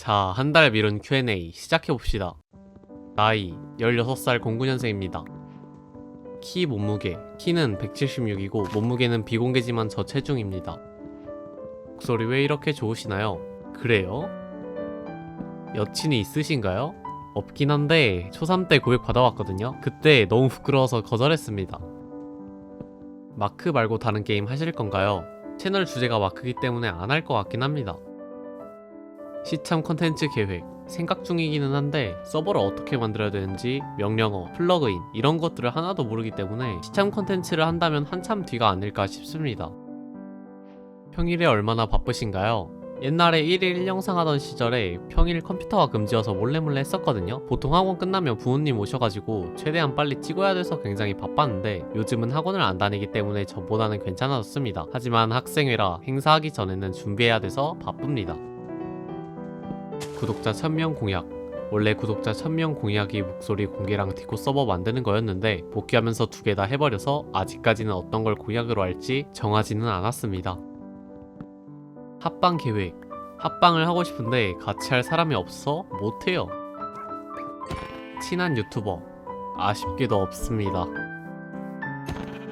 자, 한 달 미룬 Q&A 시작해봅시다. 나이 16살 09년생입니다. 키 몸무게 키는 176이고 몸무게는 비공개지만 저 체중입니다. 목소리 왜 이렇게 좋으시나요? 그래요? 여친이 있으신가요? 없긴 한데 초3 때 고백 받아왔거든요. 그때 너무 부끄러워서 거절했습니다. 마크 말고 다른 게임 하실 건가요? 채널 주제가 마크기 때문에 안 할 것 같긴 합니다. 시참 컨텐츠 계획 생각 중이기는 한데 서버를 어떻게 만들어야 되는지 명령어, 플러그인 이런 것들을 하나도 모르기 때문에 시참 컨텐츠를 한다면 한참 뒤가 아닐까 싶습니다. 평일에 얼마나 바쁘신가요? 옛날에 1일 1영상 하던 시절에 평일 컴퓨터가 금지여서 몰래 몰래 했었거든요. 보통 학원 끝나면 부모님 오셔가지고 최대한 빨리 찍어야 돼서 굉장히 바빴는데 요즘은 학원을 안 다니기 때문에 전보다는 괜찮아졌습니다. 하지만 학생회라 행사하기 전에는 준비해야 돼서 바쁩니다. 구독자 1000명 공약 원래 구독자 1000명 공약이 목소리 공개랑 디코 서버 만드는 거였는데 복귀하면서 두 개 다 해버려서 아직까지는 어떤 걸 공약으로 할지 정하지는 않았습니다. 합방 계획 합방을 하고 싶은데 같이 할 사람이 없어 못해요. 친한 유튜버 아쉽게도 없습니다.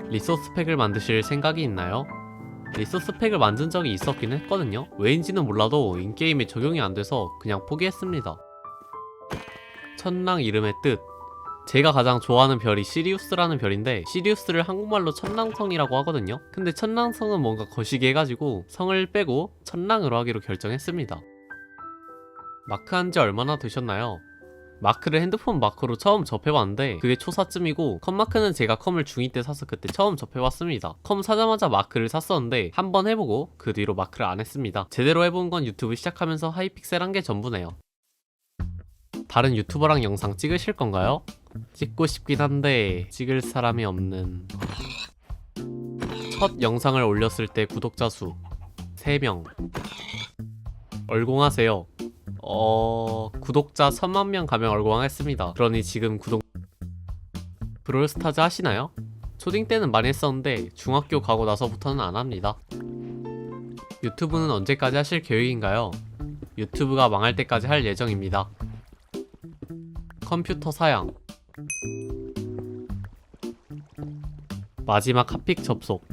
리소스 팩을 만드실 생각이 있나요? 리소스 팩을 만든 적이 있었긴 했거든요. 왜인지는 몰라도 인게임에 적용이 안 돼서 그냥 포기했습니다. 천랑 이름의 뜻. 제가 가장 좋아하는 별이 시리우스라는 별인데 시리우스를 한국말로 천랑성이라고 하거든요. 근데 천랑성은 뭔가 거시기 해가지고 성을 빼고 천랑으로 하기로 결정했습니다. 마크 한 지 얼마나 되셨나요? 마크를 핸드폰 마크로 처음 접해봤는데 그게 초사쯤이고 컴 마크는 제가 컴을 중2 때 사서 그때 처음 접해봤습니다. 컴 사자마자 마크를 샀었는데 한 번 해보고 그 뒤로 마크를 안 했습니다. 제대로 해본 건 유튜브 시작하면서 하이픽셀 한 게 전부네요. 다른 유튜버랑 영상 찍으실 건가요? 찍고 싶긴 한데 찍을 사람이 없는 첫 영상을 올렸을 때 구독자 수 3명 얼공하세요 어... 구독자 3만 명 가면 얼공하겠습니다. 그러니 지금 구독 브롤스타즈 하시나요? 초딩 때는 많이 했었는데 중학교 가고 나서부터는 안 합니다. 유튜브는 언제까지 하실 계획인가요? 유튜브가 망할 때까지 할 예정입니다. 컴퓨터 사양. 마지막 핫픽 접속.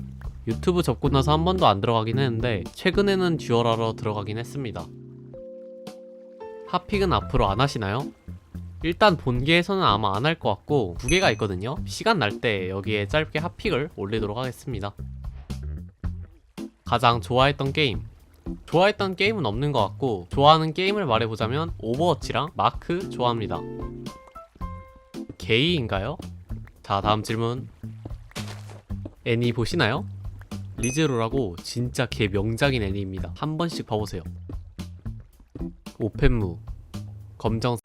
유튜브 접고 나서 한 번도 안 들어가긴 했는데 최근에는 듀얼하러 들어가긴 했습니다 핫픽은 앞으로 안 하시나요? 일단 본계에서는 아마 안 할 것 같고 두 개가 있거든요. 시간 날 때 여기에 짧게 핫픽을 올리도록 하겠습니다. 가장 좋아했던 게임. 좋아했던 게임은 없는 것 같고 좋아하는 게임을 말해보자면 오버워치랑 마크 좋아합니다. 게이인가요? 자 다음 질문. 애니 보시나요? 리제로라고 진짜 개 명작인 애니입니다. 한 번씩 봐보세요 오펜무 검정